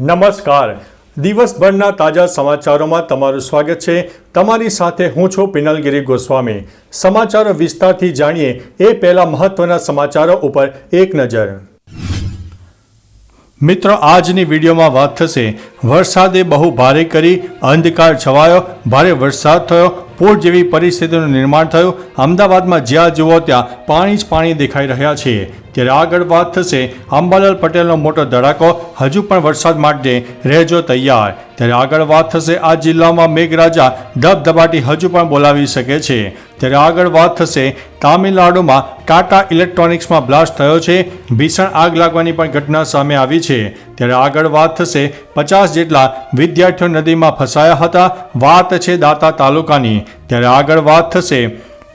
નમસ્કાર. દિવસભરના તાજા સમાચારોમાં તમારું સ્વાગત છે. તમારી સાથે હું છું પિનલગીરી ગોસ્વામી. સમાચારો વિસ્તારથી જાણીએ એ પહેલા મહત્વના સમાચારો ઉપર એક નજર. મિત્રો, આજની વિડીયોમાં વાત થશે. વરસાદે બહુ ભારે કરી, અંધકાર છવાયો, ભારે વરસાદ થયો, પૂર જેવી પરિસ્થિતિનું નિર્માણ થયું. અમદાવાદમાં જ્યાં જુઓ ત્યાં પાણી જ પાણી દેખાઈ રહ્યા છે. ત્યારે આગળ વાત થશે. અંબાલાલ પટેલનો મોટો ધડાકો હજુ પણ વરસાદ માટે રહેજો તૈયાર. ત્યારે આગળ વાત થશે આ જિલ્લામાં મેઘરાજા ધબધબાટી હજુ પણ બોલાવી શકે છે. ત્યારે આગળ વાત થશે તામિલનાડુમાં ટાટા ઇલેક્ટ્રોનિક્સમાં બ્લાસ્ટ થયો છે. ભીષણ આગ લાગવાની પણ ઘટના સામે આવી છે. ત્યારે આગળ વાત થશે પચાસ જેટલા વિદ્યાર્થીઓ નદીમાં ફસાયા હતા. વાત છે દાતા તાલુકાની. ત્યારે આગળ વાત થશે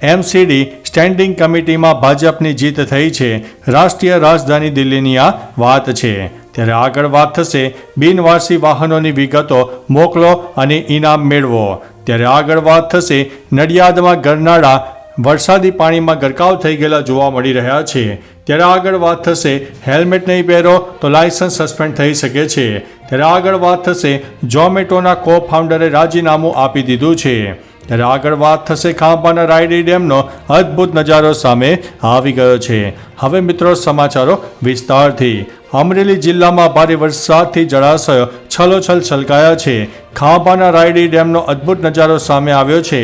એમસીડી સ્ટેન્ડિંગ કમિટીમાં ભાજપની જીત થઈ છે. રાષ્ટ્રીય રાજધાની દિલ્હીની આ વાત છે. ત્યારે આગળ વાત થશે, બિનવારસી વાહનોની વિગતો મોકલો અને ઇનામ મેળવો. ત્યારે આગળ વાત થશે, નડિયાદમાં ગરનાળા, વરસાદી પાણીમાં ગરકાવ થઈ ગયેલા જોવા મળી રહ્યા છે. ત્યારે આગળ વાત થશે, હેલ્મેટ નહીં પહેરો તો લાયસન્સ સસ્પેન્ડ થઈ શકે છે. ત્યારે આગળ વાત થશે, ઝોમેટોના કો ફાઉન્ડરે રાજીનામું આપી દીધું છે. ત્યારે આગળ વાત થશે ખાંભાના રાયડી ડેમનો અદ્ભુત નજારો સામે આવી ગયો છે. હવે મિત્રો સમાચારો વિસ્તારથી. અમરેલી જિલ્લામાં ભારે વરસાદથી જળાશયો છલોછલ છલકાયા છે. ખાંભાના રાયડી ડેમનો અદ્ભુત નજારો સામે આવ્યો છે.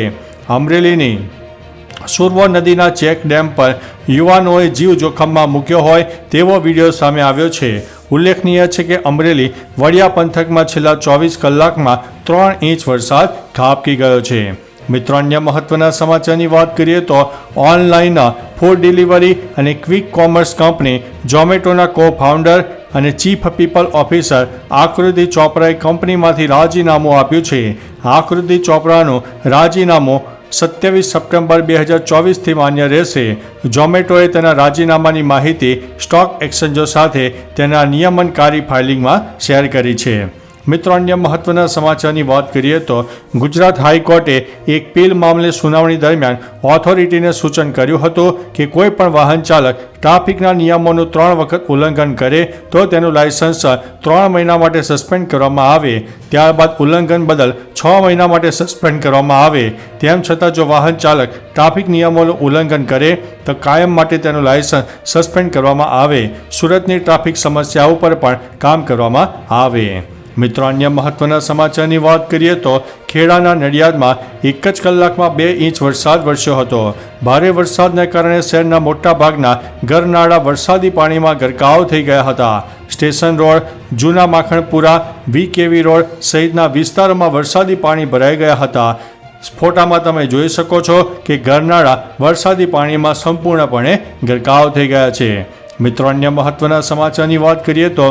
અમરેલીની સુરવો નદીના ચેક ડેમ પર યુવાનોએ જીવ જોખમમાં મૂક્યો હોય તેવો વીડિયો સામે આવ્યો છે. ઉલ્લેખનીય છે કે અમરેલી વડિયા પંથકમાં છેલ્લા ચોવીસ કલાકમાં ત્રણ ઇંચ વરસાદ ખાબકી ગયો છે. મિત્રો, અન્ય મહત્વના સમાચારની વાત કરીએ તો ઓનલાઈન ફૂડ ડિલિવરી અને ક્વિક કોમર્સ કંપની ઝોમેટોના કો ફાઉન્ડર અને ચીફ પીપલ ઓફિસર આકૃતિ ચોપરાએ કંપનીમાંથી રાજીનામું આપ્યું છે. આકૃતિ ચોપરાનું રાજીનામું સત્યાવીસ સપ્ટેમ્બર બે હજાર ચોવીસથી માન્ય રહેશે. ઝોમેટોએ તેના રાજીનામાની માહિતી સ્ટોક એક્સચેન્જો સાથે તેના નિયમનકારી ફાઇલિંગમાં શેર કરી છે. મિત્રો, અન્ય મહત્વના સમાચારની વાત કરીએ તો ગુજરાત હાઈકોર્ટે એક પીલ મામલે સુનાવણી દરમિયાન ઓથોરિટીને સૂચન કર્યું હતું કે કોઈ પણ વાહન ચાલક ટ્રાફિકના નિયમોનું ત્રણ વખત ઉલ્લંઘન કરે તો તેનું લાયસન્સ ત્રણ મહિના માટે સસ્પેન્ડ કરવામાં આવે. ત્યારબાદ ઉલ્લંઘન બદલ છ મહિના માટે સસ્પેન્ડ કરવામાં આવે. તેમ છતાં જો વાહન ચાલક ટ્રાફિક નિયમોનું ઉલ્લંઘન કરે, તો કાયમ માટે તેનું લાયસન્સ સસ્પેન્ડ કરવામાં આવે. સુરતની ટ્રાફિક સમસ્યા ઉપર પણ કામ કરવામાં આવે. મિત્રો, અન્ય મહત્વના સમાચારની વાત કરીએ તો ખેડાના નડિયાદમાં એક જ કલાકમાં બે ઇંચ વરસાદ વરસ્યો હતો. ભારે વરસાદને કારણે શહેરના મોટા ભાગના ઘરનાળા વરસાદી પાણીમાં ગરકાવ થઈ ગયા હતા. સ્ટેશન રોડ, જૂના માખણપુરા વીકેવી રોડ સહિતના વિસ્તારોમાં વરસાદી પાણી ભરાઈ ગયા હતા. સ્ફોટામાં તમે જોઈ શકો છો કે ઘરનાળા વરસાદી પાણીમાં સંપૂર્ણપણે ગરકાવ થઈ ગયા છે. મિત્રો, અન્ય મહત્વના સમાચારની વાત કરીએ તો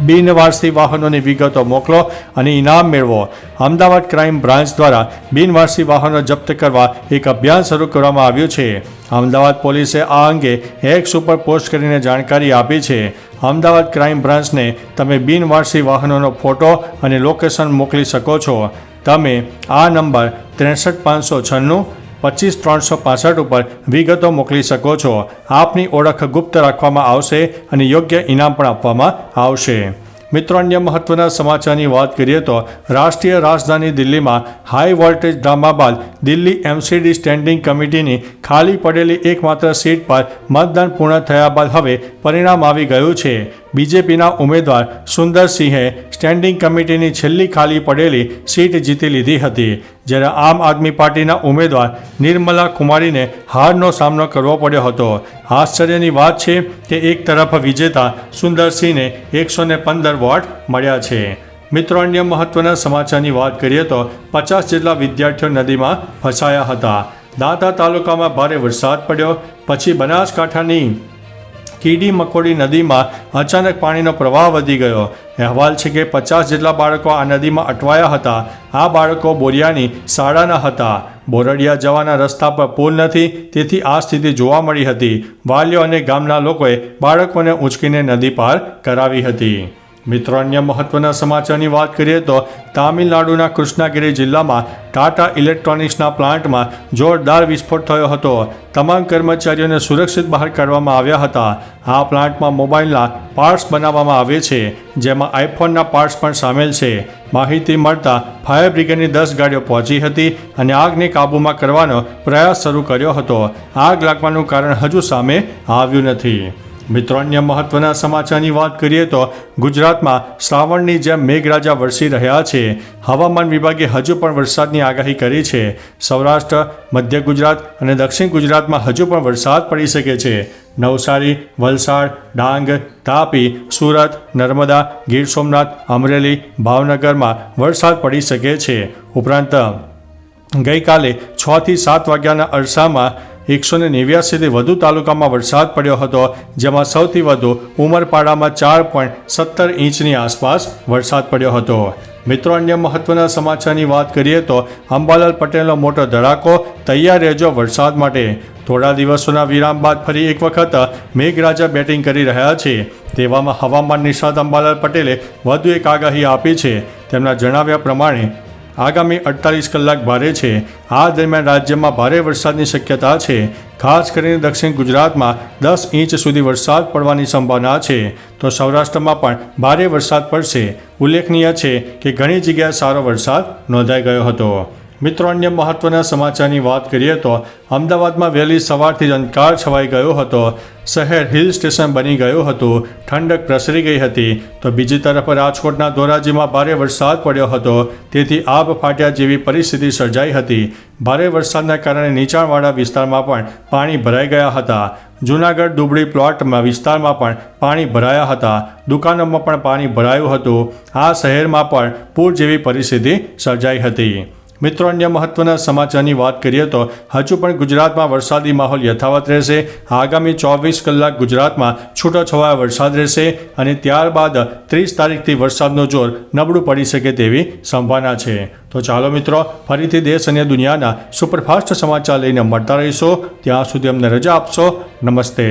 બિનવારસી વાહનોની વિગતો મોકલો અને ઇનામ મેળવો. અમદાવાદ ક્રાઇમ બ્રાન્ચ દ્વારા બિનવારસી વાહનો જપ્ત કરવા એક અભિયાન શરૂ કરવામાં આવ્યું છે. અમદાવાદ પોલીસે આ અંગે એક્સ ઉપર પોસ્ટ કરીને જાણકારી આપી છે. અમદાવાદ ક્રાઇમ બ્રાન્ચને તમે બિનવારસી વાહનોનો ફોટો અને લોકેશન મોકલી શકો છો. તમે આ નંબર ત્રેસઠ પાંચસો છન્નું પચીસ ત્રણસો પાસઠ ઉપર વિગતો મોકલી શકો છો. આપની ઓળખ ગુપ્ત રાખવામાં આવશે અને યોગ્ય ઇનામ પણ આપવામાં આવશે. મિત્રો, અન્ય મહત્વના સમાચારની વાત કરીએ તો રાષ્ટ્રીય રાજધાની દિલ્હીમાં હાઈ વોલ્ટેજ ડ્રામા બાદ દિલ્હી એમસીડી સ્ટેન્ડિંગ કમિટીની ખાલી પડેલી એકમાત્ર સીટ પર મતદાન પૂર્ણ થયા બાદ હવે પરિણામ આવી ગયું છે. બીજેપીના ઉમેદવાર સુંદરસિંહે સ્ટેન્ડિંગ કમિટીની છેલ્લી ખાલી પડેલી સીટ જીતી લીધી હતી. જ્યારે આમ આદમી પાર્ટીના ઉમેદવાર નિર્મલા કુમારીને હારનો સામનો કરવો પડ્યો હતો. આશ્ચર્યની વાત છે કે એક તરફ વિજેતા સુંદરસિંહને એકસો ને પંદર વોટ મળ્યા છે. મિત્રો, અન્ય મહત્વના સમાચારની વાત કરીએ તો પચાસ જેટલા વિદ્યાર્થીઓ નદીમાં ફસાયા હતા. દાંતા તાલુકામાં ભારે વરસાદ પડ્યો, પછી બનાસકાંઠાની કીડી મકોડી નદીમાં અચાનક પાણીનો પ્રવાહ વધી ગયો. અહેવાલ છે કે પચાસ જેટલા બાળકો આ નદીમાં અટવાયા હતા. આ બાળકો બોરિયાની શાળાના હતા. બોરડિયા જવાના રસ્તા પર પુલ નથી, તેથી આ સ્થિતિ જોવા મળી હતી. વાલીઓ અને ગામના લોકોએ બાળકોને ઉંચકીને નદી પાર કરાવી હતી. મિત્રો, અન્ય મહત્વના સમાચારની વાત કરીએ તો તામિલનાડુના કૃષ્ણાગિરી જિલ્લામાં ટાટા ઇલેક્ટ્રોનિક્સના પ્લાન્ટમાં જોરદાર વિસ્ફોટ થયો હતો. તમામ કર્મચારીઓને સુરક્ષિત બહાર કાઢવામાં આવ્યા હતા. આ પ્લાન્ટમાં મોબાઈલના પાર્ટ્સ બનાવવામાં આવે છે, જેમાં આઈફોનના પાર્ટ્સ પણ સામેલ છે. માહિતી મળતા ફાયર બ્રિગેડની દસ ગાડીઓ પહોંચી હતી અને આગને કાબૂમાં કરવાનો પ્રયાસ શરૂ કર્યો હતો. આગ લાગવાનું કારણ હજુ સામે આવ્યું નથી. મિત્રો, અન્ય મહત્વના સમાચારની વાત કરીએ તો ગુજરાતમાં શ્રાવણની જેમ મેઘરાજા વરસી રહ્યા છે. હવામાન વિભાગે હજુ પણ વરસાદની આગાહી કરી છે. સૌરાષ્ટ્ર, મધ્ય ગુજરાત અને દક્ષિણ ગુજરાતમાં હજુ પણ વરસાદ પડી શકે છે. નવસારી, વલસાડ, ડાંગ, તાપી, સુરત, નર્મદા, ગીર સોમનાથ, અમરેલી, ભાવનગરમાં વરસાદ પડી શકે છે. ઉપરાંત ગઈકાલે છથી સાત વાગ્યાના અરસામાં એકસો ને નેવ્યાસીથી વધુ તાલુકામાં વરસાદ પડ્યો હતો, જેમાં સૌથી વધુ ઉમરપાડામાં ચાર પોઈન્ટ સત્તર ઇંચની આસપાસ વરસાદ પડ્યો હતો. મિત્રો, અન્ય મહત્વના સમાચારની વાત કરીએ તો અંબાલાલ પટેલનો મોટો ધડાકો તૈયાર રહેજો વરસાદ માટે. થોડા દિવસોના વિરામ બાદ ફરી એક વખત મેઘરાજા બેટિંગ કરી રહ્યા છે. તેવામાં હવામાન નિષ્ણાત અંબાલાલ પટેલે વધુ એક આગાહી આપી છે. તેમના જણાવ્યા પ્રમાણે આગામી અડતાલીસ કલાક ભારે છે. આ દરમિયાન રાજ્યમાં ભારે વરસાદની શક્યતા છે. ખાસ કરીને દક્ષિણ ગુજરાતમાં દસ ઇંચ સુધી વરસાદ પડવાની સંભાવના છે. તો સૌરાષ્ટ્રમાં પણ ભારે વરસાદ પડશે. ઉલ્લેખનીય છે કે ઘણી જગ્યાએ સારો વરસાદ નોંધાઈ ગયો હતો. મિત્રો, અન્ય મહત્વના સમાચારની વાત કરીએ તો અમદાવાદમાં વહેલી સવારથી જ અંધકાર છવાઈ ગયો હતો. શહેર હિલ સ્ટેશન બની ગયું હતું. ઠંડક પ્રસરી ગઈ હતી. તો બીજી તરફ રાજકોટના ધોરાજીમાં ભારે વરસાદ પડ્યો હતો. તેથી આબ ફાટ્યા જેવી પરિસ્થિતિ સર્જાઈ હતી. ભારે વરસાદના કારણે નીચાણવાળા વિસ્તારમાં પણ પાણી ભરાઈ ગયા હતા. જૂનાગઢ ડુબળી પ્લોટમાં વિસ્તારમાં પણ પાણી ભરાયા હતા. દુકાનોમાં પણ પાણી ભરાયું હતું. આ શહેરમાં પણ પૂર જેવી પરિસ્થિતિ સર્જાઈ હતી. મિત્રો, અન્ય મહત્વના સમાચારની વાત કરીએ તો હજુ પણ ગુજરાતમાં વરસાદી માહોલ યથાવત રહેશે. આગામી ચોવીસ કલાક ગુજરાતમાં છૂટોછવાયો વરસાદ રહેશે અને ત્યારબાદ ત્રીસ તારીખથી વરસાદનો જોર નબળું પડી શકે તેવી સંભાવના છે. તો ચાલો મિત્રો, ફરીથી દેશ અને દુનિયાના સુપરફાસ્ટ સમાચાર લઈને મળતા રહીશો. ત્યાં સુધી અમને રજા આપશો. નમસ્તે.